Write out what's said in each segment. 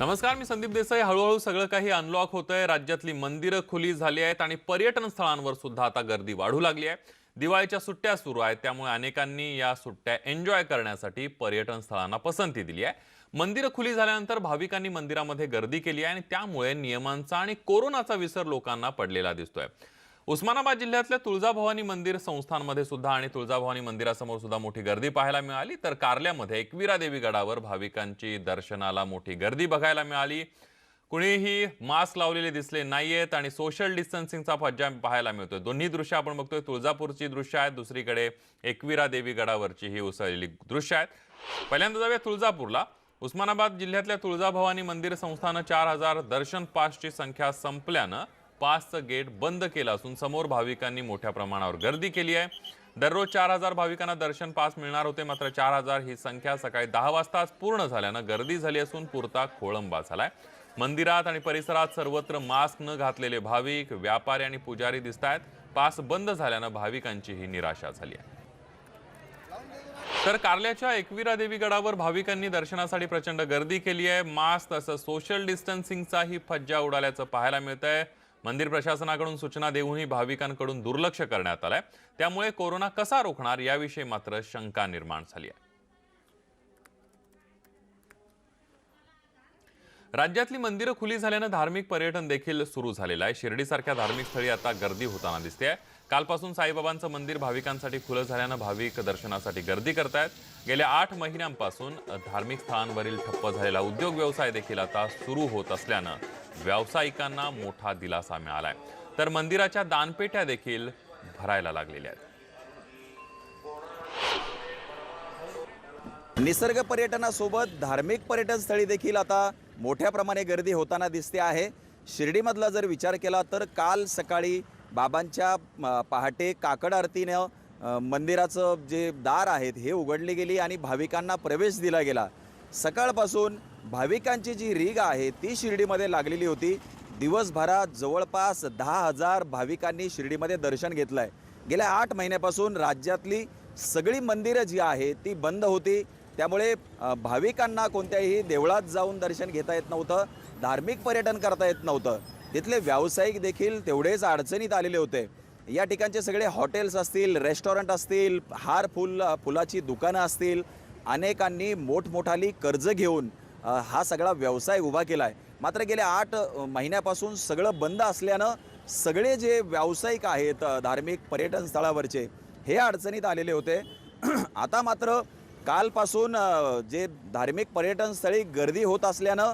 नमस्कार मी संदीप देसाई. हळूहळू सगळं काही अनलॉक होत आहे राज्यातली मंदिरं खुली झाली आहेत आणि पर्यटन स्थळांवर सुद्धा आता गर्दी वाढू लागली आहे. दिवाळीच्या सुट्ट्या सुरू आहेत त्यामुळे अनेकांनी या सुट्ट्या एन्जॉय करण्यासाठी पर्यटन स्थळांना पसंती दिली आहे. मंदिरं खुली झाल्यानंतर भाविकांनी मंदिरामध्ये गर्दी केली आहे आणि त्यामुळे नियमांचा आणि कोरोनाचा विसर लोकांना पडलेला दिसतोय. उस्मानाबाद जिल्ह्यातल्या तुळजाभवानी मंदिर संस्थांमध्ये सुद्धा आणि तुळजाभवानी मंदिरासमोर सुद्धा मोठी गर्दी पाहायला मिळाली. तर कारल्यामध्ये एकविरा देवी गडावर भाविकांची दर्शनाला मोठी गर्दी बघायला मिळाली. कुणीही मास्क लावलेले दिसले नाहीयेत आणि सोशल डिस्टन्सिंगचा फज्जा पाहायला मिळतोय. दोन्ही दृश्य आपण बघतोय. तुळजापूरची दृश्य आहेत. दुसरीकडे एकविरा देवी गडावरची ही उसळलेली दृश्य आहेत. पहिल्यांदा जाऊया तुळजापूरला. उस्मानाबाद जिल्ह्यातल्या तुळजाभवानी मंदिर संस्थानं चार हजार दर्शन पासची संख्या संपल्यानं पासचं गेट बंद केलं असून समोर भाविकांनी मोठ्या प्रमाणावर गर्दी केली आहे. दररोज चार हजार भाविकांना दर्शन पास मिळणार होते मात्र चार हजार ही संख्या सकाळी दहा वाजताच पूर्ण झाल्यानं गर्दी झाली असून पुरता खोळंबा झालाय. मंदिरात आणि परिसरात सर्वत्र मास्क न घातलेले भाविक व्यापारी आणि पुजारी दिसत आहेत पास बंद झाल्यानं भाविकांची ही निराशा झाली आहे. तर कारल्याच्या एकविरा देवी गडावर भाविकांनी दर्शनासाठी प्रचंड गर्दी केली आहे. मास्क तसं सोशल डिस्टन्सिंगचाही फज्जा उडाल्याचं पाहायला मिळत आहे मंदिर प्रशासनाकडून सूचना देऊनही भाविकांकडून दुर्लक्ष करण्यात आलंय. त्यामुळे कोरोना कसा रोखणार याविषयी मात्र शंका निर्माण झाली आहे. राज्यातली मंदिरं खुली झाल्यानं धार्मिक पर्यटन देखील सुरू झालेलं आहे. शिर्डीसारख्या धार्मिक स्थळी आता गर्दी होताना दिसते कालपासून साईबाबांचं मंदिर भाविकांसाठी खुलं झाल्यानं भाविक दर्शनासाठी गर्दी करतायत. गेल्या आठ महिन्यांपासून धार्मिक स्थळांवरील ठप्प झालेला उद्योग व्यवसाय देखील आता सुरू होत असल्यानं व्यावसायिकांना मोठा दिलासा मिळालाय. तर मंदिराच्या दानपेट्या देखील भरायला लागलेल्या आहेत. निसर्ग पर्यटनासोबत धार्मिक पर्यटन स्थळी देखील आता मोठ्या प्रमाणे गर्दी होताना दिसते आहे. शिर्डीमधला जर विचार केला तर काल सकाळी बाबांच्या पहाटे काकड आरतीनं मंदिराचं जे दार आहेत हे उघडली गेली आणि भाविकांना प्रवेश दिला गेला. सकाळपासून भाविकांची जी रीग आहे ती शिर्डीमध्ये लागलेली होती. दिवसभरात जवळपास दहा हजार भाविकांनी शिर्डीमध्ये दर्शन घेतलं आहे गेल्या आठ महिन्यापासून राज्यातली सगळी मंदिरं जी आहे ती बंद होती. त्यामुळे भाविकांना कोणत्याही देवळात जाऊन दर्शन घेता येत नव्हतं. धार्मिक पर्यटन करता येत नव्हतं. तिथले व्यावसायिक देखील तेवढेच अडचणीत आलेले होते. या ठिकाणचे सगळे हॉटेल्स असतील रेस्टॉरंट असतील हार फुल फुलाची दुकानं असतील अनेकांनी मोठमोठाली कर्ज घेऊन हा सगळा व्यवसाय उभा केला आहे मात्र गेल्या आठ महिन्यापासून सगळं बंद असल्यानं सगळे जे व्यावसायिक आहेत धार्मिक पर्यटन स्थळावरचे हे अडचणीत आलेले होते. आता मात्र कालपासून जे धार्मिक पर्यटन स्थळी गर्दी होत असल्यानं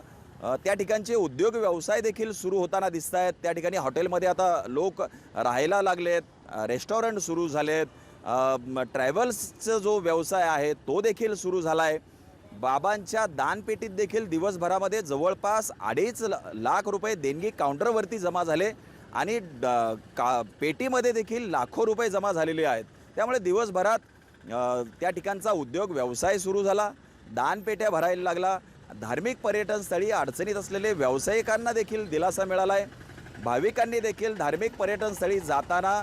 त्या ठिकाणचे उद्योग व्यवसाय देखील सुरू होताना दिसत आहेत त्या ठिकाणी हॉटेलमध्ये आता लोक राहायला लागलेत रेस्टॉरंट सुरू झालेत ट्रॅव्हल्सचा जो व्यवसाय आहे तो देखील सुरू झाला आहे बाबांच्या दानपेटीत देखील दिवसभरामध्ये जवळपास अडीच ल- लाख रुपये देणगी काउंटरवरती जमा झाले आणि का पेटीमध्ये देखील लाखो रुपये जमा झालेले आहेत. त्यामुळे दिवसभरात त्या ठिकाणचा उद्योग व्यवसाय सुरू झाला दानपेट्या भरायला लागला. धार्मिक पर्यटनस्थळी अडचणीत असलेले व्यावसायिकांना देखील दिलासा मिळाला आहे भाविकांनी देखील धार्मिक पर्यटनस्थळी जाताना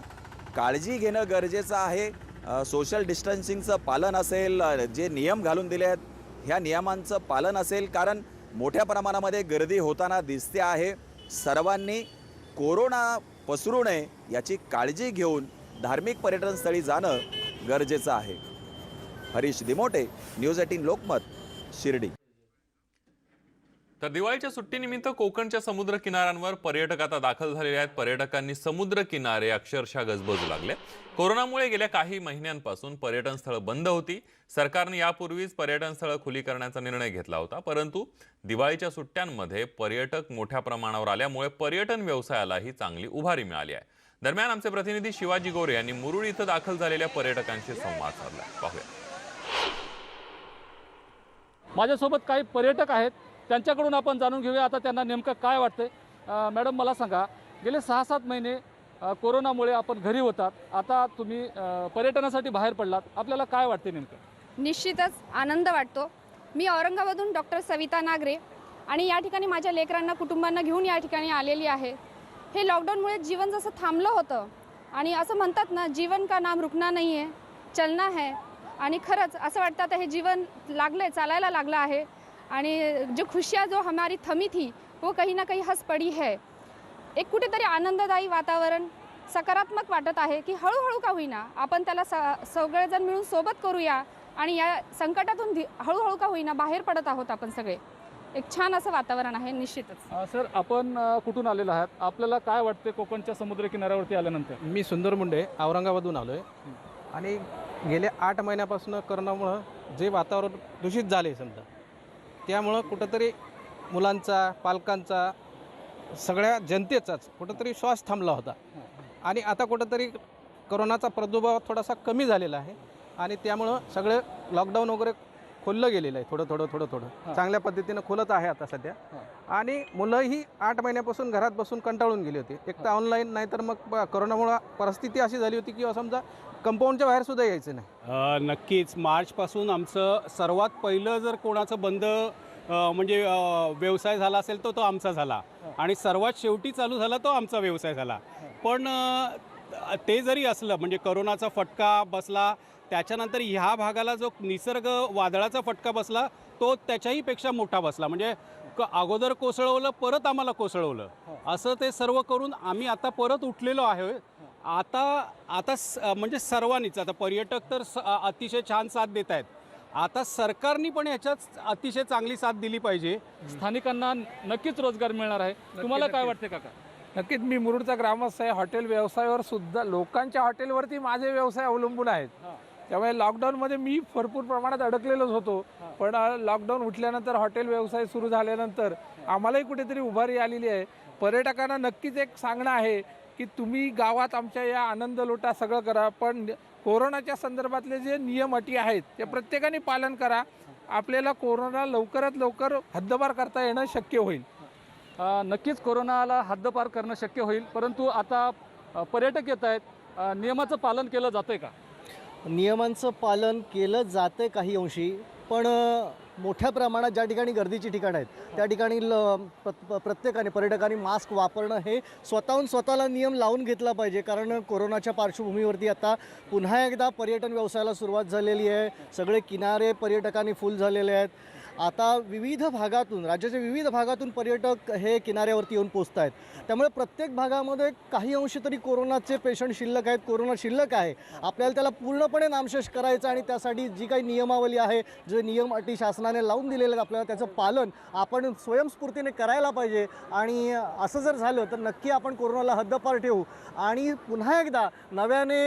काळजी घेणं गरजेचं आहे. सोशल डिस्टन्सिंगचं पालन असेल जे नियम घालून दिले आहेत ह्या नियमांचं पालन असेल कारण मोठ्या प्रमाणामध्ये गर्दी होताना दिसते आहे. सर्वांनी कोरोना पसरू नये याची काळजी घेऊन धार्मिक पर्यटनस्थळी जाणं गरजेचं आहे. Harish Dimote news eighteen Lokmat Shirdi. तर दिवाळीच्या सुट्टीनिमित्त कोकणच्या समुद्र किनाऱ्यांवर पर्यटक आता दाखल झालेले आहेत. पर्यटकांनी समुद्र किनारे अक्षरशः गजबजू लागले. कोरोनामुळे गेल्या काही महिन्यांपासून पर्यटन स्थळं बंद होती. सरकारने यापूर्वीच पर्यटन स्थळं खुली करण्याचा निर्णय घेतला होता. परंतु दिवाळीच्या सुट्ट्यांमध्ये पर्यटक मोठ्या प्रमाणावर आल्यामुळे पर्यटन व्यवसायालाही चांगली उभारी मिळाली आहे. दरम्यान आमचे प्रतिनिधी शिवाजी गोरे यांनी मुरुड इथं दाखल झालेल्या पर्यटकांशी संवाद साधला. पाहूया. माझ्यासोबत काही पर्यटक आहेत. त्यांच्याकडून आपण जाणून घेऊया आता त्यांना नेमकं काय वाटतंय. मॅडम मला सांगा गेले सहा सात महिने कोरोनामुळे आपण घरी होतात. आता तुम्ही पर्यटनासाठी बाहेर पडलात. आपल्याला काय वाटते नेमकं? निश्चितच आनंद वाटतो. मी औरंगाबादहून डॉक्टर सविता नागरे आणि या ठिकाणी माझ्या लेकरांना कुटुंबांना घेऊन या ठिकाणी आलेली आहे. हे लॉकडाऊनमुळे जीवन जसं थांबलं होतं आणि असं म्हणतात ना जीवन का नाम रुकना नाही आहे चलना है. आणि खरंच असं वाटतं आता हे जीवन लागलं आहे चालायला लागलं आहे. आणि जो खुशियाँ जो हमारी थमी थी वो कहीं ना कहीं हस पडी है। एक कुठेतरी आनंददायी वातावरण सकारात्मक वाटत आहे की हळूहळू का होईना आपण त्याला स सगळेजण मिळून सोबत करूया आणि या संकटातून हळूहळू का होईना बाहेर पडत आहोत आपण सगळे. एक छान असं वातावरण आहे निश्चितच. सर आपण कुठून आलेलो आहात? आपल्याला काय वाटते कोकणच्या समुद्र किनाऱ्यावरती आल्यानंतर? मी सुंदर मुंडे औरंगाबादहून आलो आहे आणि गेल्या आठ महिन्यापासून करोनामुळं जे वातावरण दूषित झाले समजा त्यामुळं कुठंतरी मुलांचा पालकांचा सगळ्या जनतेचाच कुठंतरी श्वास थांबला होता. आणि आता कुठंतरी करोनाचा प्रादुर्भाव थोडासा कमी झालेला आहे. आणि त्यामुळं सगळं लॉकडाऊन वगैरे खोललं गेलेलं आहे थोडं थोडं थोडं थोडं. चांगल्या पद्धतीनं खोलत आहे आता सध्या. आणि मुलंही आठ महिन्यापासून घरात बसून कंटाळून गेली होती. एक तर ऑनलाईन नाहीतर मग करोनामुळं परिस्थिती अशी झाली होती की समजा कंपाऊंडच्या बाहेर सुद्धा यायचं नाही. अ, नक्कीच. मार्चपासून आमचं सर्वात पहिलं जर कोणाचं बंद अ, म्हणजे अ, व्यवसाय झाला असेल तो तो आमचा झाला. आणि सर्वात शेवटी चालू झाला तो आमचा व्यवसाय झाला. पण अ, ते जरी असलं म्हणजे करोनाचा फटका बसला त्याच्यानंतर ह्या भागाला जो निसर्ग वादळाचा फटका बसला तो त्याच्याही पेक्षा मोठा बसला. म्हणजे क- अगोदर कोसळवलं परत आम्हाला कोसळवलं. असं ते सर्व करून आम्ही आता परत उठलेलो आहे आता आता स- म्हणजे सर्वांनीच आता पर्यटक तर स- अतिशय छान साथ देत आहेत आता सरकारनी पण ह्याच्यात अतिशय चांगली साथ दिली पाहिजे. स्थानिकांना नक्कीच रोजगार मिळणार आहे. तुम्हाला काय वाटते काका? नक्कीच मी मुरुडचा ग्रामस्थ आहे. हॉटेल व्यवसायावर सुद्धा लोकांच्या हॉटेलवरती माझे व्यवसाय अवलंबून आहेत. त्यामुळे लॉकडाऊनमध्ये मी भरपूर प्रमाणात अडकलेलोच होतो. पण लॉकडाऊन उठल्यानंतर हॉटेल व्यवसाय सुरू झाल्यानंतर आम्हालाही कुठेतरी उभारी आलेली आहे. पर्यटकांना नक्कीच एक सांगणं आहे की तुम्ही गावात आमच्या या आनंद लोटा सगळं करा पण कोरोनाच्या संदर्भातले जे नियम अटी आहेत ते प्रत्येकाने पालन करा. आपल्याला कोरोना लवकरात लवकर हद्दपार करता येणं शक्य होईल. नक्कीच कोरोनाला हद्दपार करणं शक्य होईल परंतु आता पर्यटक येत आहेत. नियमाचं पालन केलं जातंय का? नियमांचं पालन केलं जातं काही अंशी पण मोठ्या प्रमाणात ज्या ठिकाणी गर्दीची ठिकाणं आहेत त्या ठिकाणी ल प्रत्येकाने पर्यटकांनी मास्क वापरणं हे स्वतःहून स्वतःला नियम लावून घेतला पाहिजे. कारण कोरोनाच्या पार्श्वभूमीवरती आता पुन्हा एकदा पर्यटन व्यवसायाला सुरुवात झालेली आहे. सगळे किनारे पर्यटकांनी फुल झालेले आहेत. आता विविध भागातून राज्याच्या विविध भागातून पर्यटक हे किनाऱ्यावरती येऊन पोचत आहेत त्यामुळे प्रत्येक भागामध्ये काही अंश तरी कोरोनाचे पेशंट शिल्लक आहेत. कोरोना शिल्लक आहे. आपल्याला त्याला पूर्णपणे नामशेष करायचं आणि त्यासाठी जी काही नियमावली आहे जे नियम अटी शासनाने लावून दिलेले आहेत आपल्याला त्याचं पालन आपण स्वयंस्फूर्तीने करायला पाहिजे. आणि असं जर झालं तर नक्की आपण कोरोनाला हद्दपार ठेवू. आणि पुन्हा एकदा नव्याने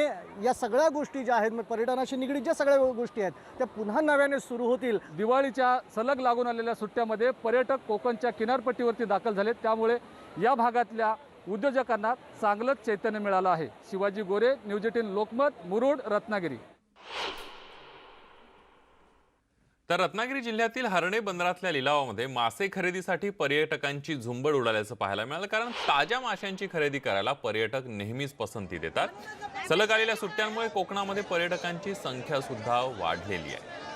या सगळ्या गोष्टी ज्या आहेत मग पर्यटनाशी निगडीत ज्या सगळ्या गोष्टी आहेत त्या पुन्हा नव्याने सुरू होतील. दिवाळीच्या सलग लागून आलेल्या सुट्ट्यामध्ये पर्यटक कोकणच्या किनारपट्टीवरती दाखल झाले त्यामुळे या भागातल्या उद्योजकांना चांगलंच चैतन्य मिळालं आहे. Shivaji Gore news eighteen Lokmat Murud Ratnagiri. तर रत्नागिरी जिल्ह्यातील हर्णे बंदरातल्या लिलावामध्ये मासे खरेदीसाठी पर्यटकांची झुंबड उडाल्याचं पाहायला मिळालं. कारण ताज्या माशांची खरेदी करायला पर्यटक नेहमीच पसंती देतात. सलग आलेल्या सुट्ट्यांमुळे कोकणामध्ये पर्यटकांची संख्या सुद्धा वाढलेली आहे.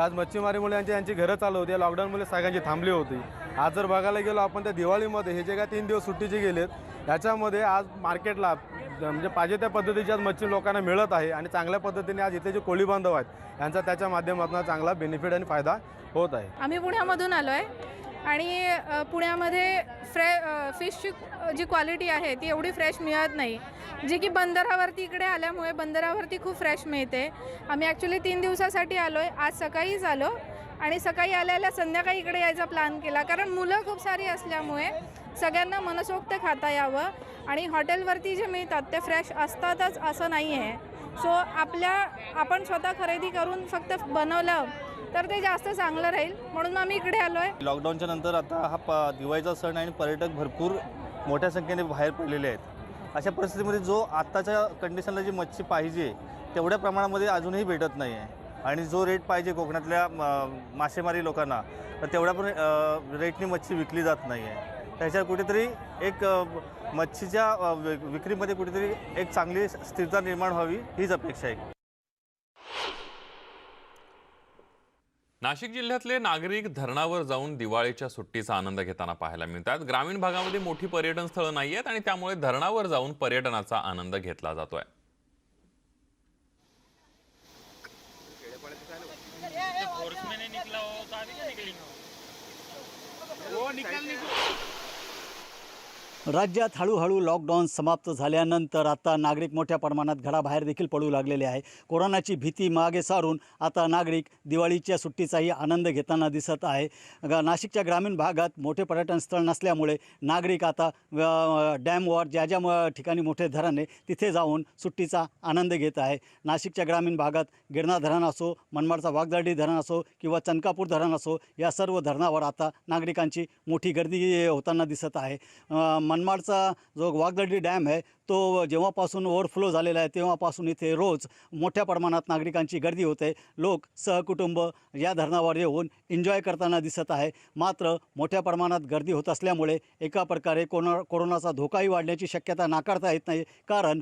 आज मच्छीमारीमुळे यांची यांची घरं चालू होती. या लॉकडाऊनमुळे सगळ्यांची थांबली होती. आज जर बघायला गेलो आपण त्या दिवाळीमध्ये हे जे काय तीन दिवस सुट्टीचे गेलेत याच्यामध्ये आज मार्केटला म्हणजे पाहिजे त्या पद्धतीची आज मच्छी लोकांना मिळत आहे आणि चांगल्या पद्धतीने आज इथे जे कोळी बांधव आहेत यांचा त्याच्या माध्यमातून चांगला बेनिफिट आणि फायदा होत आहे. आम्ही पुण्यामधून आलो आहे आणि पुण्यामध्ये फ्रे फिशची जी क्वालिटी आहे ती एवढी फ्रेश मिळत नाही. जी की बंदरावरती इकडे आल्यामुळे बंदरावरती खूप फ्रेश मिळते. आम्ही ॲक्च्युली तीन दिवसासाठी आलो आहे आज सकाळीच आलो आणि सकाळी आल्याला संध्याकाळी इकडे यायचा प्लॅन केला. कारण मुलं खूप सारी असल्यामुळे सगळ्यांना मनसोक्त खाता यावं आणि हॉटेलवरती जे मिळतात ते फ्रेश असतातच असं नाही आहे सो आपल्या आपण स्वतः खरेदी करून फक्त बनवलं तर ते जास्त चांगलं राहील म्हणून आम्ही इकडे आलो आहे लॉकडाऊनच्या नंतर आता हा प दिवाळीचा सण आहे आणि पर्यटक भरपूर मोठ्या संख्येने बाहेर पडलेले आहेत. अशा परिस्थितीमध्ये जो आत्ताच्या कंडिशनला जी मच्छी पाहिजे तेवढ्या प्रमाणामध्ये अजूनही भेटत नाही आहे आणि जो रेट पाहिजे कोकणातल्या मासेमारी लोकांना तर तेवढ्या पण रेटनी मच्छी विकली जात नाही आहे त्याच्यात कुठेतरी एक मच्छीच्या विक- विक्रीमध्ये कुठेतरी एक चांगली स्थिरता निर्माण व्हावी हीच अपेक्षा आहे. नाशिक जिल्ह्यातले नागरिक धरणावर जाऊन दिवाळीच्या सुट्टीचा आनंद घेताना पाहायला मिळतात. ग्रामीण भागामध्ये मोठी पर्यटन स्थळं नाही आहेत आणि त्यामुळे धरणावर जाऊन पर्यटनाचा आनंद घेतला जातोय. हो, निकल राज्यात हळूहळू लॉकडाऊन समाप्त झाल्यानंतर आता नागरिक मोठ्या प्रमाणात घराबाहेर देखील पडू लागलेले आहे. कोरोनाची भीती मागे सारून आता नागरिक दिवाळीच्या सुट्टीचाही आनंद घेताना दिसत आहे. ग- नाशिकच्या ग्रामीण भागात मोठे पर्यटन स्थळ नसल्यामुळे नागरिक आता डॅमवर ज्या ज्या म- ठिकाणी मोठे धरण आहे तिथे जाऊन सुट्टीचा आनंद घेत आहे. नाशिकच्या ग्रामीण भागात गिरणा धरण असो मनमाडचा वाघदर्डी धरण असो किंवा चनकापूर धरण असो या सर्व धरणावर आता नागरिकांची मोठी गर्दी होताना दिसत आहे. मनमाडचा जो वाघदडी डॅम आहे तो जेव्हापासून ओव्हरफ्लो झालेला आहे तेव्हापासून इथे रोज मोठ्या प्रमाणात नागरिकांची गर्दी होते. लोक सहकुटुंब या धरणावर येऊन एन्जॉय करताना दिसत आहे. मात्र मोठ्या प्रमाणात गर्दी होत असल्यामुळे एका प्रकारे कोरोना कोरोनाचा धोकाही वाढण्याची शक्यता नाकारता येत नाही. कारण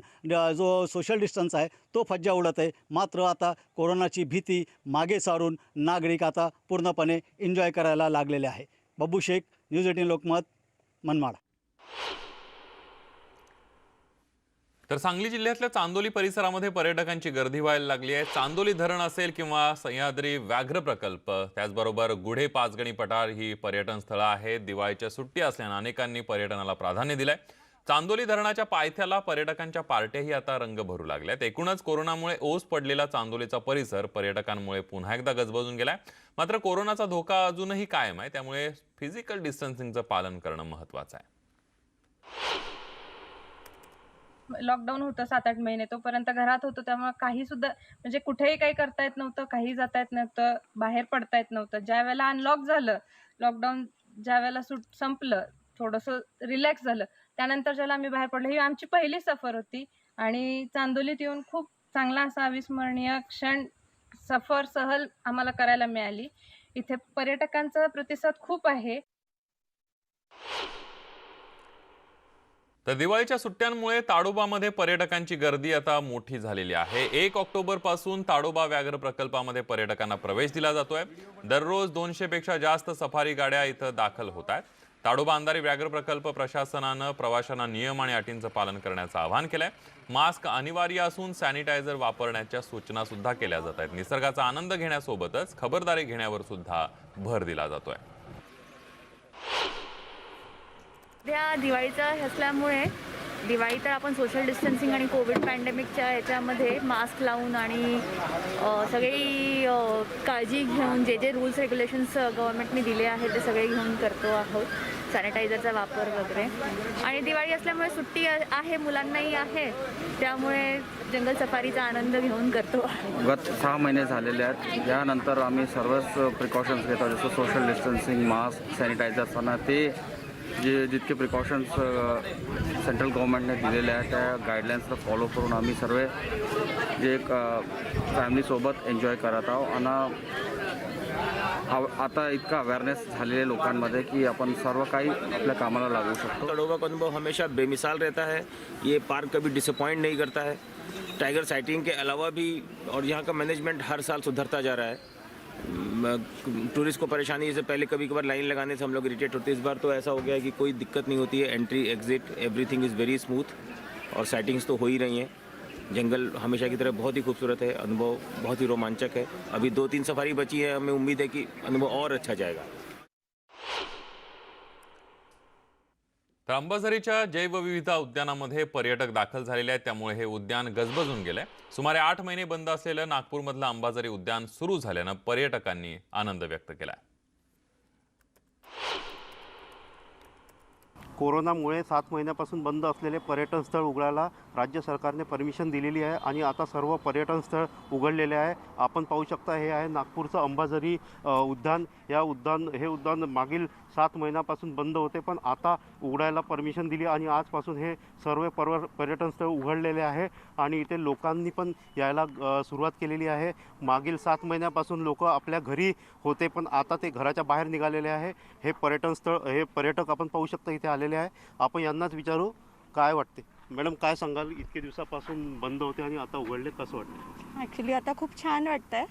जो सोशल डिस्टन्स आहे तो फज्जा उडत आहे. मात्र आता कोरोनाची भीती मागे सारून नागरिक आता पूर्णपणे एन्जॉय करायला लागलेले आहे. Babbu Shaikh news eighteen Lokmat Manmad. तर सांगली जिल्ह्यातल्या चांदोली परिसरामध्ये पर्यटकांची गर्दी व्हायला लागली आहे. चांदोली धरण असेल किंवा सह्याद्री व्याघ्र प्रकल्प त्याचबरोबर गुढे पाचगणी पठार ही पर्यटन स्थळं आहेत. दिवाळीच्या सुट्टी असल्यानं अनेकांनी पर्यटनाला प्राधान्य दिलंय. चांदोली धरणाच्या पायथ्याला पर्यटकांच्या पार्ट्याही आता रंग भरू लागल्यात. एकूणच कोरोनामुळे ओस पडलेला चांदोलीचा परिसर पर्यटकांमुळे पुन्हा एकदा गजबजून गेलाय. मात्र कोरोनाचा धोका अजूनही कायम आहे. त्यामुळे फिजिकल डिस्टन्सिंगचं पालन करणं महत्वाचं आहे. लॉकडाऊन होतं सात आठ महिने तोपर्यंत घरात होतो त्यामुळे काही सुद्धा म्हणजे कुठेही काही करता येत नव्हतं काही जाता येत नव्हतं बाहेर पडता येत नव्हतं. ज्या वेळेला अनलॉक झालं लॉकडाऊन ज्या वेळेला सुट संपलं थोडंसं रिलॅक्स झालं त्यानंतर ज्याला आम्ही बाहेर पडलो ही आमची पहिली सफर होती. आणि चांदोलीत येऊन खूप चांगला असा अविस्मरणीय क्षण सफर सहल आम्हाला करायला मिळाली. इथे पर्यटकांचा प्रतिसाद खूप आहे. तर दिवाळीच्या सुट्ट्यांमुळे ताडोबामध्ये पर्यटकांची गर्दी आता मोठी झालेली आहे. एक ऑक्टोबरपासून ताडोबा व्याघ्र प्रकल्पामध्ये पर्यटकांना प्रवेश दिला जातोय. दररोज दोनशे पेक्षा जास्त सफारी गाड्या इथं दाखल होत आहेत. ताडोबा अंधारी व्याघ्र प्रकल्प प्रशासनानं प्रवाशांना नियम आणि अटींचं पालन करण्याचं आवाहन केलंय. मास्क अनिवार्य असून सॅनिटायझर वापरण्याच्या सूचना सुद्धा केल्या जात आहेत. निसर्गाचा आनंद घेण्यासोबतच खबरदारी घेण्यावर सुद्धा भर दिला जातोय. सध्या दिवाळीचा हे असल्यामुळे दिवाळी तर आपण सोशल डिस्टन्सिंग आणि कोविड पॅन्डेमिकच्या ह्याच्यामध्ये मास्क लावून आणि सगळी काळजी घेऊन जे जे रूल्स रेग्युलेशन्स गव्हर्नमेंटने दिले आहेत ते सगळे घेऊन करतो आहोत. सॅनिटायझरचा वापर वगैरे. आणि दिवाळी असल्यामुळे सुट्टी आहे मुलांनाही आहे. त्यामुळे जंगल सफारीचा आनंद घेऊन करतो गत सहा महिने झालेले आहेत. यानंतर आम्ही सर्वच प्रिकॉशन्स घेतो जसं सोशल डिस्टन्सिंग मास्क सॅनिटायझर्स ते जे जितके प्रिकॉशन्स सेंट्रल गव्हर्नमेंटने दिलेले आहेत त्या गाईडलाईन्सला फॉलो करून आम्ही सर्व। जे एक फॅमिलीसोबत एन्जॉय करत आहोत आणि आता इतका अवेअरनेस झालेले लोकांमध्ये की आपण सर्व काही आपल्या कामाला लागू शकतो. तड़ोबा का अनुभव हमेशा बेमिसाल रहता है, ये पार्क कभी डिसअपॉइंट नहीं करता है। टाइगर साइटिंग के अलावा भी, और यहाँ का मैनेजमेंट हर साल सुधरता जा रहा है। टूरिस्ट को परेशानी, जैसे पहले कभी कभार लाइन लगाने से हम लोग इरीटेट होते हैं। इस बार तो ऐसा हो गया है कि कोई दिक्कत नहीं होती है। Entry exit everything is very smooth और सेटिंग्स तो हो ही रही हैं। जंगल हमेशा की तरह बहुत ही खूबसूरत है। अनुभव बहुत ही रोमांचक है। अभी दो तीन सफारी बची है। हमें उम्मीद है कि अनुभव और अच्छा जाएगा। तर अंबाझरीच्या जैवविविधता उद्यानामध्ये पर्यटक दाखल झालेले आहेत. त्यामुळे हे उद्यान गजबजून गेलंय. सुमारे आठ महिने बंद असलेलं नागपूरमधलं अंबाझरी उद्यान सुरू झाल्यानं पर्यटकांनी आनंद व्यक्त केला कोरोनामुळे सात महिन्यापासून बंद असलेले पर्यटन स्थळ उघडायला राज्य सरकारने परमिशन दिलेली आहे आणि आता सर्व पर्यटन स्थळ उघडलेले आहे. आपण पाहू शकता हे आहे नागपूरचं अंबाझरी उद्यान. या उद्यान हे उद्यान मागील सात महिन्यापासून बंद होते पण आता उघडायला परमिशन दिली आणि आजपासून हे सर्व पर्व पर्यटन स्थळ उघडलेले आहे आणि इथे लोकांनी पण यायला सुरुवात केलेली आहे. मागील सात महिन्यापासून लोक आपल्या घरी होते पण आता ते घराच्या बाहेर निघालेले आहे. हे पर्यटन स्थळ हे पर्यटक आपण पाहू शकता इथे आलेले आहे. आपण यांनाच विचारू काय वाटते? मॅडम काय सांगाल? इतके दिवसापासून बंद होते आणि आता उघडले कसं वाटतं ॲक्च्युली आता खूप छान वाटतंय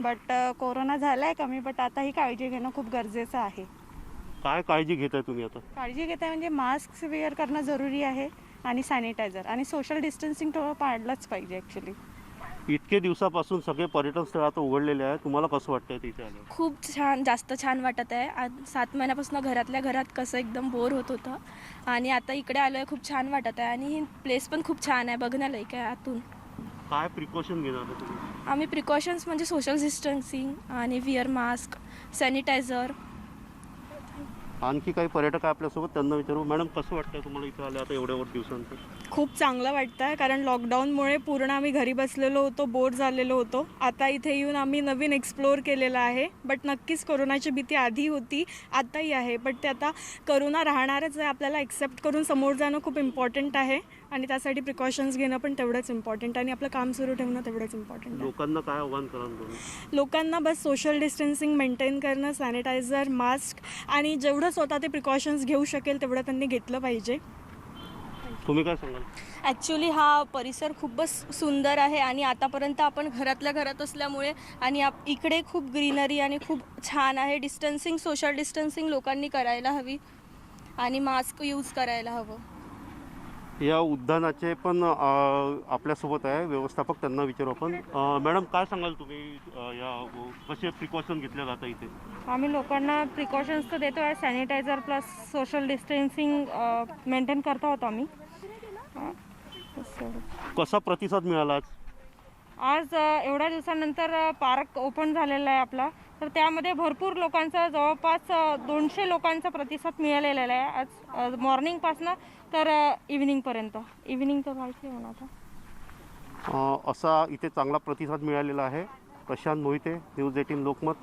बट कोरोना झाला आहे कमी बट आता ही काळजी घेणं खूप गरजेचं आहे. काय काळजी घेत आहे तुम्ही आता? काळजी घेता म्हणजे मास्क वेअर करणं जरुरी आहे आणि सॅनिटायझर आणि सोशल डिस्टन्सिंग थोडं पाळलंच पाहिजे ॲक्च्युली इतके दिवसापासून सगळे पर्यटन स्थळ आता उघडलेले आहे तुम्हाला कसं वाटतं तिथे आलं खूप छान जास्त छान वाटत आहे. आज सात महिन्यापासून घरातल्या घरात कसं एकदम बोर होत होतं. आणि आता इकडे आलो आहे खूप छान वाटत आहे. आणि ही प्लेस पण खूप छान आहे. बघण्यालायक आहे आतून. काय प्रिकॉशन घेणार आहे तुम्ही? आम्ही प्रिकॉशन्स म्हणजे सोशल डिस्टन्सिंग आणि विअर मास्क सॅनिटायझर आणखी काही पर्यटक आहे आपल्यासोबत त्यांना विचारू. मॅडम कसं वाटतं तुम्हाला इथं आले आता एवढ्या दिवसांचं? खूप चांगलं वाटतं आहे कारण लॉकडाऊनमुळे पूर्ण आम्ही घरी बसलेलो होतो बोर झालेलो होतो. आता इथे येऊन आम्ही नवीन एक्सप्लोअर केलेलं आहे बट नक्कीच कोरोनाची भीती आधी होती आताही आहे. बट ते आता करोना राहणारच आहे आपल्याला एक्सेप्ट करून समोर जाणं खूप इम्पॉर्टंट आहे. आणि त्यासाठी प्रिकॉशन्स घेणं पण तेवढंच इम्पॉर्टंट आणि आपलं काम सुरू ठेवणं तेवढंच इम्पॉर्टंट आहे. लोकांना काय आव्हान कराल लोकांना बस सोशल डिस्टन्सिंग मेंटेन करणं सॅनिटायझर मास्क आणि जेवढं स्वतः ते प्रिकॉशन्स घेऊ शकेल तेवढं त्यांनी घेतलं पाहिजे. तुम्ही काय सांगाल? ॲक्च्युली हा परिसर खूपच सुंदर आहे आणि आतापर्यंत आपण घरातल्या घरात असल्यामुळे आणि आप इकडे खूप ग्रीनरी आणि खूप छान आहे. डिस्टन्सिंग सोशल डिस्टन्सिंग लोकांनी करायला हवी आणि मास्क यूज करायला हवं. या उद्यानाचे पण आपल्यासोबत आहे व्यवस्थापक त्यांना विचारू आपण. मॅडम काय सांगाल तुम्ही? या कसे प्रिकॉशन घेतले जातं इथे? आम्ही लोकांना प्रिकॉशन्स तर देतो आहे. Sanitiser plus social distancing maintain करतो आहोत आम्ही. कसा प्रतिसाद मिळाला आज? एवढ्या दिवसानंतर पार्क ओपन झालेला आहे आपला. तर त्यामध्ये भरपूर लोकांचा जवळपास दोनशे लोकांचा प्रतिसाद मिळालेला आहे. आज मॉर्निंगपासनं तर इव्हिनिंगपर्यंत इव्हिनिंग तर आता? अं, असा इथे चांगला प्रतिसाद मिळालेला आहे. Prashant Mohite news eighteen Lokmat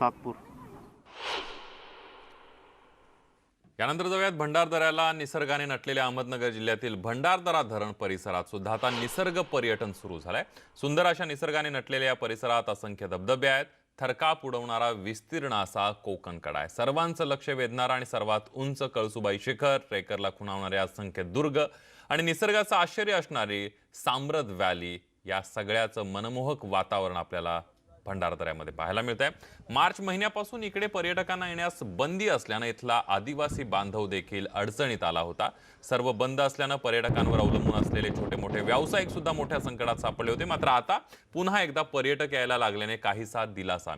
Nagpur. यानंतर जाऊयात भंडारदऱ्याला निसर्गाने नटलेल्या अहमदनगर जिल्ह्यातील भंडारदरा धरण परिसरात सुद्धा आता निसर्ग पर्यटन सुरू झालंय. सुंदर अशा निसर्गाने नटलेल्या या परिसरात असंख्य धबधबे आहेत. थरकाप उडवणारा विस्तीर्ण असा कोकण कडा आहे सर्वांचं लक्ष वेधणारा आणि सर्वात उंच कळसुबाई शिखर ट्रेकरला खुणावणारे असंख्य दुर्ग आणि निसर्गाचं आश्चर्य असणारी साम्रद व्हॅली या सगळ्याचं मनमोहक वातावरण आपल्याला भंडारदऱ्यामध्ये पाहायला मिळत आहे मार्च महिन्यापासून इकडे पर्यटकांना येण्यास बंदी असल्यानं इथला आदिवासी बांधव देखील अडचणीत आला होता. सर्व बंद असल्यानं पर्यटकांवर अवलंबून असलेले छोटे मोठे व्यावसायिक सुद्धा मोठ्या संकटात सापडले होते. मात्र आता पुन्हा एकदा पर्यटक यायला लागल्याने काहीसा दिलासा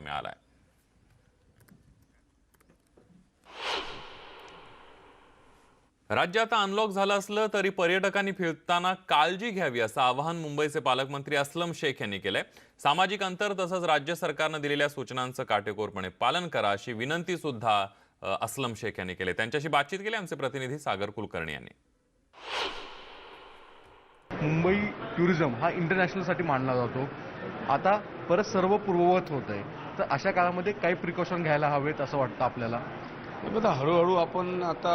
मिळालाय राज्यात अनलॉक झालं असलं तरी पर्यटकांनी फिरताना काळजी घ्यावी असं आवाहन मुंबईचे पालकमंत्री असलम शेख यांनी केलंय. सामाजिक अंतर तसंच राज्य सरकारनं दिलेल्या सूचनांचं काटेकोरपणे पालन करा अशी विनंती सुद्धा असलम शेख यांनी केली. त्यांच्याशी बातचीत केली आमचे प्रतिनिधी सागर कुलकर्णी यांनी. मुंबई टुरिझम हा इंटरनॅशनलसाठी मानला जातो. आता परत सर्व पूर्ववत होत आहे. तर अशा काळामध्ये काही प्रिकॉशन घ्यायला हवेत असं वाटतं आपल्याला? आता हळूहळू आपण आता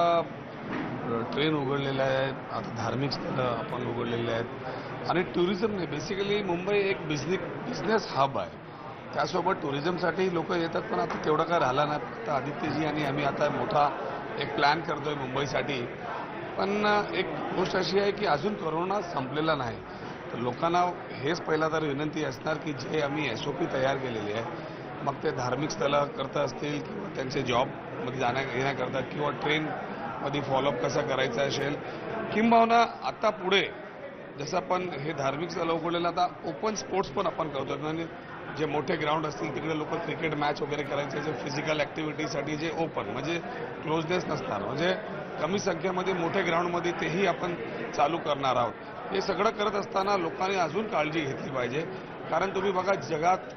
ट्रेन उघडलेल्या आहेत. आता धार्मिक स्थळं आपण उघडलेले आहेत. आणि टुरिझम नाही बेसिकली मुंबई एक बिझनेस बिझनेस हब आहे. त्यासोबत टुरिझमसाठी लोक येतात पण आता तेवढं काय राहिला नाही. फक्त आदित्यजी आणि आम्ही आता मोठा एक प्लॅन करतो आहे मुंबईसाठी. पण एक गोष्ट अशी आहे की अजून कोरोना संपलेला नाही. तर लोकांना हेच पहिला तर विनंती असणार की जे आम्ही एस ओ पी तयार केलेली आहे मग ते धार्मिक स्थळं करता असतील किंवा त्यांचे जॉबमध्ये जाण्या येण्याकरता किंवा ट्रेन मध्ये फॉलोअप कसा करायचा असेल? किंबहुना आता पुढे जसं आपण हे धार्मिक स्थळं उघडलेलं आता ओपन स्पोर्ट्स पण आपण करतो आणि म्हणजे जे मोठे ग्राउंड असतील तिकडे लोक क्रिकेट मॅच वगैरे करायचे जे फिजिकल ॲक्टिव्हिटीसाठी जे ओपन म्हणजे क्लोजनेस नसणार. म्हणजे कमी संख्येमध्ये मोठे ग्राउंडमध्ये तेही आपण चालू करणार आहोत. हे सगळं करत असताना लोकांनी अजून काळजी घेतली पाहिजे. कारण तुम्ही बघा जगात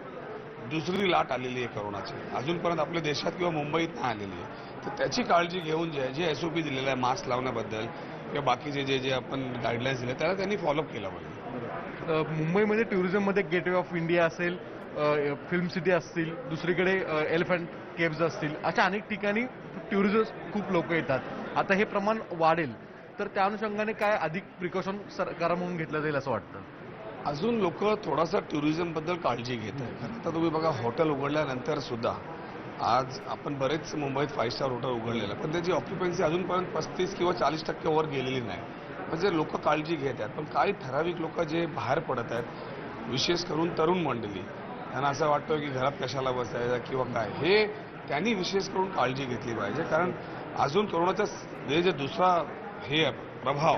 दुसरी लाट आलेली आहे करोनाची. अजूनपर्यंत आपल्या देशात किंवा मुंबईत नाही आलेली आहे. तर त्याची काळजी घेऊन जे जे एस ओ पी दिलेलं आहे मास्क लावण्याबद्दल किंवा बाकीचे जे जे आपण गाईडलाईन्स दिले त्याला त्यांनी फॉलोअप केला पाहिजे मुंबईमध्ये टुरिझममध्ये गेटवे ऑफ इंडिया असेल फिल्म सिटी असतील दुसरीकडे एलिफंट केव्ज असतील अशा अनेक ठिकाणी टुरिस्ट खूप लोक येतात. आता हे प्रमाण वाढेल तर त्या अनुषंगाने काय अधिक प्रिकॉशन सरकार म्हणून घेतलं जाईल असं वाटतं? अजून लोक थोडासा टुरिझमबद्दल काळजी घेत आहे कारण आता तुम्ही बघा हॉटेल उघडल्यानंतर सुद्धा आज आपण बरेच मुंबईत फाईव्ह स्टार हॉटेल उघडलेलं आहे पण त्याची ऑक्युपन्सी अजूनपर्यंत पस्तीस किंवा चाळीस टक्क्यावर गेलेली नाही. म्हणजे लोक काळजी घेत आहेत. पण काही ठराविक लोक जे बाहेर पडत आहेत विशेष करून तरुण मंडळी त्यांना असं वाटतं की घरात कशाला बसायचं किंवा काय? हे त्यांनी विशेष करून काळजी घेतली पाहिजे. कारण अजून कोरोनाचा जे जे दुसरा हे आहे, प्रभाव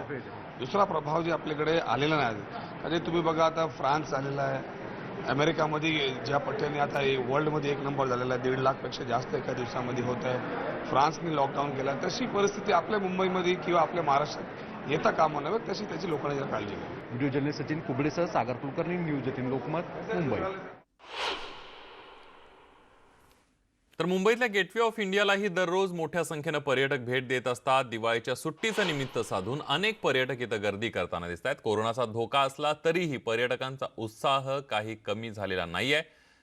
दुसरा प्रभाव जे आपल्याकडे आलेला नाही. म्हणजे तुम्ही बघा आता फ्रान्स आलेला आहे अमेरिकामध्ये ज्या पट्ट्याने आता वर्ल्डमध्ये एक नंबर झालेला आहे दीड लाखपेक्षा जास्त एका दिवसामध्ये होत आहे. फ्रान्सने लॉकडाऊन केला. तशी परिस्थिती आपल्या मुंबईमध्ये किंवा आपल्या महाराष्ट्रात येता कामा नव्हे तशी त्याची लोकांनी जरा काळजी घ्यावी व्हिडिओ जर्नलिस्ट सचिन कुबडेसह सागर कुलकर्णी न्यूज एटीन लोकमत मुंबई. तर मुंबईतल्या गेटवे ऑफ इंडियालाही दररोज मोठ्या संख्येनं पर्यटक भेट देत असतात. दिवाळीच्या सुट्टीचं निमित्त साधून अनेक पर्यटक इथं गर्दी करताना दिसत आहेत कोरोनाचा धोका असला तरीही पर्यटकांचा उत्साह काही कमी झालेला नाहीये.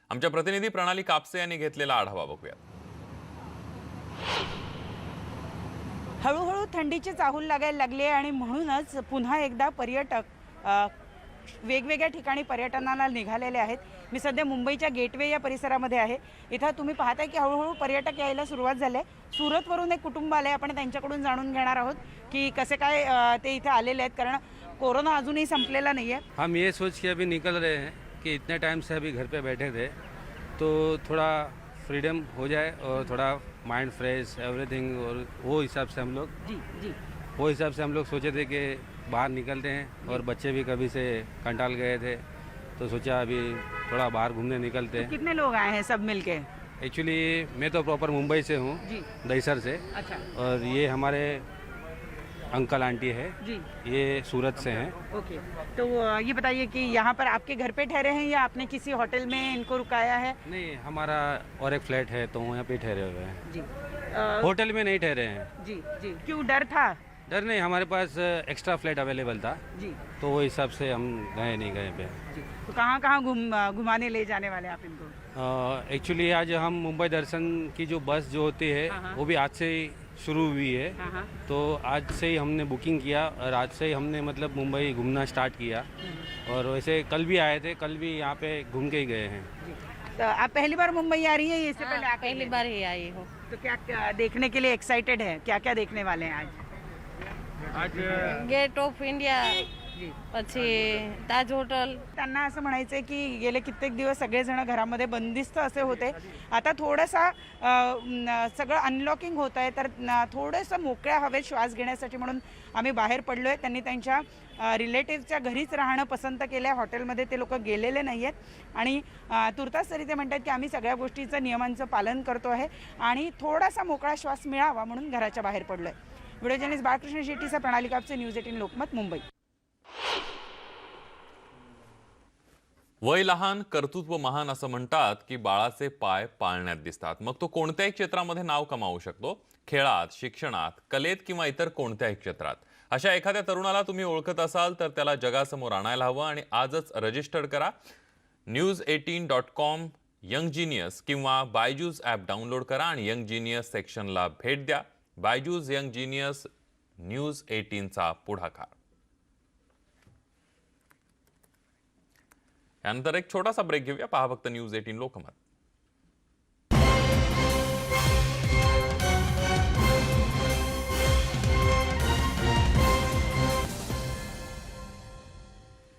आमच्या प्रतिनिधी प्रणाली कापसे यांनी घेतलेला आढावा बघूया हळूहळू थंडीची चाहूल लागायला लागली आहे आणि म्हणूनच पुन्हा एकदा पर्यटक वेगवेगळ्या ठिकाणी पर्यटनाला निघालेले आहेत. मी सध्या मुंबईच्या गेटवे या परिसरामध्ये आहे. इथं तुम्ही पाहताय की हळूहळू पर्यटक यायला सुरुवात झाली आहे सुरतवरून एक कुटुंब आले आपण त्यांच्याकडून जाणून घेणार आहोत की कसे काय ते इथे आलेले आहेत. कारण कोरोना अजूनही संपलेला नाही आहे हम ये सोच के अभी निकल रहे हैं कि इतने टाइम से अभी घर पे बैठे थे. तो थोड़ा फ्रीडम हो जाए और थोड़ा माइंड फ्रेश एवरीथिंग और वो हिसाब से हम लोग जी जी. वो हिसाब से हम लोग सोचे थे कि बाहर निकलते हैं और बच्चे भी कभी से कंटाल गए थे. तो सोचा अभी थोड़ा बाहर घूमने निकलते हैं। तो कितने लोग आए हैं सब मिलके? एक्चुअली मैं तो प्रॉपर मुंबई से हूँ दहीसर से। अच्छा। और ये हमारे अंकल आंटी है। जी। ये सूरत से हैं। ओके तो ये बताइए कि यहाँ पर आपके घर पे ठहरे हैं या आपने किसी होटल में इनको रुकाया है? नहीं हमारा और एक फ्लैट है तो वहाँ पे ठहरे हुए हैं। जी। अ, होटल में नहीं ठहरे हैं। जी जी। क्यों डर था? डर नहीं हमारे पास एक्स्ट्रा फ्लैट अवेलेबल था। जी। तो वो हिसाब से हम गए नहीं गए पे। तो कहाँ कहाँ घूम घुमाने ले जाने वाले आप इनको? एक्चुअली आज हम मुंबई दर्शन की जो बस जो होती है हाँ, हाँ। वो भी आज से ही शुरू हुई है। हाँ, हाँ। तो आज से ही हमने बुकिंग किया और आज से ही हमने मतलब मुंबई घूमना स्टार्ट किया। और वैसे कल भी आए थे कल भी यहाँ पे घूम के ही गए हैं। तो आप पहली बार मुंबई आ रही है इससे पहले पहली बार ही आई हो। तो क्या क्या देखने के लिए एक्साइटेड है? क्या क्या देखने वाले हैं आज? गेट ऑफ इंडिया પછી ताज होटल त्यांना असं म्हणायचं आहे की गेले कित्येक दिवस सगळेजण घरामध्ये बंदिस्त असे होते. आता थोडासा सगळं अनलॉकिंग होत आहे तर थोडंसं मोकळ्या हवेत श्वास घेण्यासाठी म्हणून आम्ही बाहेर पडलो आहे त्यांनी त्यांच्या रिलेटिव्हच्या घरीच राहणं पसंत केलं आहे हॉटेलमध्ये ते लोक गेलेले नाही आहेत आणि तुर्तास तरी ते म्हणतात की आम्ही सगळ्या गोष्टीचं नियमांचं पालन करतो आहे. आणि थोडासा मोकळा श्वास मिळावा म्हणून घराच्या बाहेर पडलो आहे व्हिडिओ जर्नलिस्ट बाळकृष्ण शेट्टीचा प्रणाली कापचे न्यूज एटीन लोकमत मुंबई. वय लहान कर्तृत्व महान असं म्हणतात की बाळाचे पाय पाळण्यात दिसतात. मग तो कोणत्याही क्षेत्रामध्ये नाव कमावू शकतो? खेळात शिक्षणात कलेत किंवा इतर कोणत्याही क्षेत्रात. अशा एखाद्या तरुणाला तुम्ही ओळखत असाल तर त्याला जगासमोर आणायला हवं आणि आजच रजिस्टर्ड करा. News eighteen dot com young genius किंवा बायजूज ॲप डाउनलोड करा आणि यंग जिनियस सेक्शनला भेट द्या. बायजूज यंग जिनियस न्यूज एटीनचा पुढाकार. यानंतर एक छोटासा ब्रेक घेऊया. पहा फक्त न्यूज एटीन लोकमत.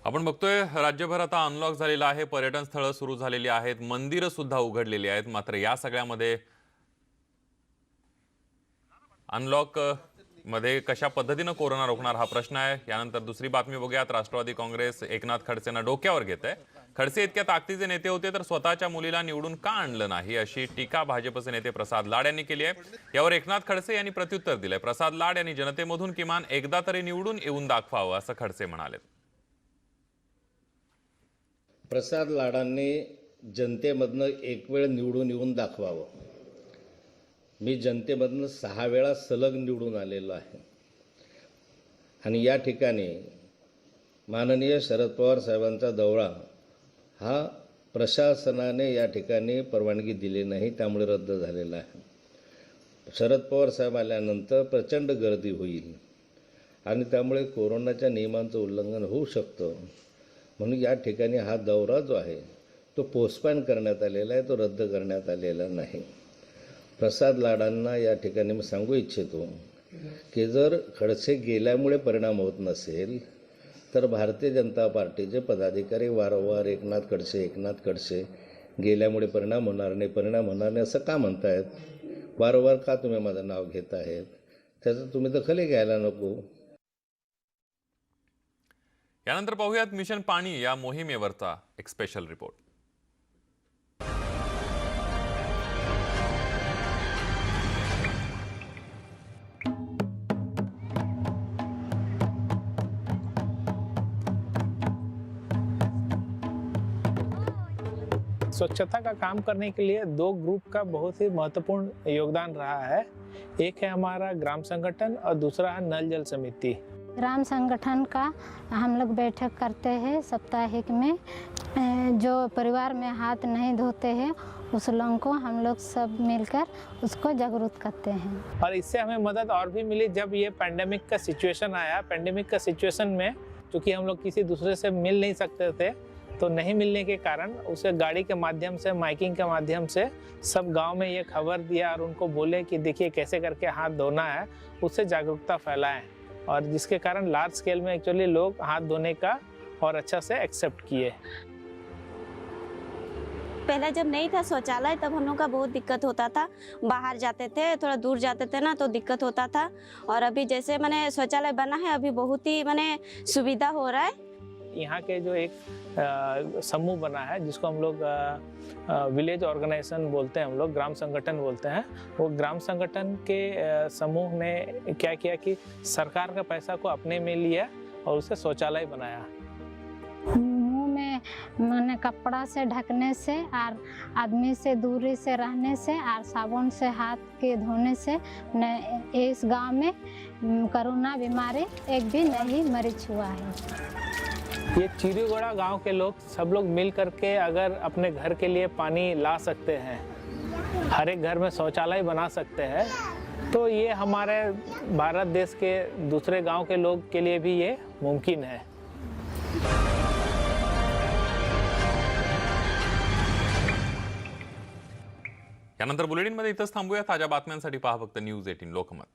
आपण बघतोय राज्यभर आता अनलॉक झालेलं आहे. पर्यटन स्थळं सुरू झालेली आहेत. मंदिरं सुद्धा उघडलेली आहेत. मात्र या सगळ्यामध्ये अनलॉकमध्ये कशा पद्धतीनं कोरोना रोखणार हा प्रश्न आहे? यानंतर दुसरी बातमी बघूयात. राष्ट्रवादी काँग्रेस एकनाथ खडसेंना डोक्यावर घेत आहे. खडसे इतक्या ताकदीचे नेते होते तर स्वतःच्या मुलीला निवडून का आणलं नाही? अशी टीका भाजपचे नेते प्रसाद लाड यांनी केली आहे. यावर एकनाथ खडसे यांनी प्रत्युत्तर दिलंय. प्रसाद लाड यांनी जनतेमधून किमान एकदा तरी निवडून येऊन दाखवावं असं खडसे म्हणाले प्रसाद लाडांनी जनतेमधनं एक वेळ निवडून येऊन दाखवावं. मी जनतेमधनं सहा वेळा सलग निवडून आलेलो आहे. आणि या ठिकाणी माननीय शरद पवार साहेबांचा दौरा हा प्रशासनाने या ठिकाणी परवानगी दिली नाही त्यामुळे रद्द झालेला आहे. शरद पवार साहेब आल्यानंतर प्रचंड गर्दी होईल आणि त्यामुळे कोरोनाच्या नियमांचं उल्लंघन होऊ शकतं. म्हणून या ठिकाणी हा दौरा जो आहे तो पोस्टपॅन करण्यात आलेला आहे तो रद्द करण्यात आलेला नाही. प्रसाद लाडांना या ठिकाणी मी सांगू इच्छितो की जर खडसे गेल्यामुळे परिणाम होत नसेल तर भारतीय जनता पार्टीचे पदाधिकारी वारंवार एकनाथ खडसे एकनाथ खडसे गेल्यामुळे परिणाम होणार नाही परिणाम होणार नाही असं का म्हणतायत? वारंवार का तुम्ही माझं नाव घेत आहेत? त्याचं तुम्ही दखलही घ्यायला नको. यानंतर पाहूयात मिशन पाणी या मोहिमेवरचा एक स्पेशल रिपोर्ट स्वच्छता का काम करने के लिए दो ग्रुप का बहुत ही महत्वपूर्ण योगदान रहा है। एक है हमारा ग्राम संगठन और दूसरा है नल जल समिति। ग्राम संगठन का हम लोग बैठक करते हैं साप्ताहिक में। जो परिवार में हाथ नहीं धोते हैं उस लोगों को हम लोग सब मिलकर उसको जागरूक करते हैं। और इससे हमें मदद और भी मिली जब ये पैंडेमिक का सिचुएशन आया। पैंडेमिक का सिचुएशन में चूँकि हम लोग किसी दूसरे से मिल नहीं सकते थे तो नहीं मिलने के कारण उसे गाड़ी के माध्यम से, माइकिंग के माध्यम से सब गाँव में ये खबर दिया और उनको बोले कि देखिए कैसे करके हाथ धोना है, उससे जागरूकता फैलाएँ। और जिसके कारण लार्ज स्केल में एक्चुअली लोग हाथ धोने का और अच्छा से एक्सेप्ट किए। पहले जब नहीं था शौचालय, तब हम लोग का बहुत दिक्कत होता था। बाहर जाते थे, थोड़ा दूर जाते थे ना तो दिक्कत होता था। और अभी जैसे मैंने शौचालय बना है, अभी बहुत ही मैंने सुविधा हो रहा है। यहाँ के जो एक समूह बना है, जिसको हम लोग विलेज ऑर्गेनाइजेशन बोलते हैं हम लोग, ग्राम संगठन बोलते हैं, वो ग्राम संगठन के समूह ने क्या किया कि सरकार का पैसा को अपने में लिया और उसे शौचालय बनाया। मैंने कपड़ा से ढकने से और आदमी से दूरी से रहने से और साबुन से हाथ के धोने से इस गाँव में कोरोना बीमारी एक भी नहीं, मरीज़ हुआ है। ये चिड़ीगोड़ा गांव के लोग सब लोग मिल करके अगर अपने घर के लिए पानी ला सकते हैं हर एक घर में शौचालय बना सकते हैं तो ये हमारे भारत देश के दूसरे गांव के लोग के लिए भी ये मुमकिन है। यानंतर बुलेटिनमध्ये इथंच थांबूया ताज्या बातम्यांसाठी पहा फक्त न्यूज एटीन लोकमत.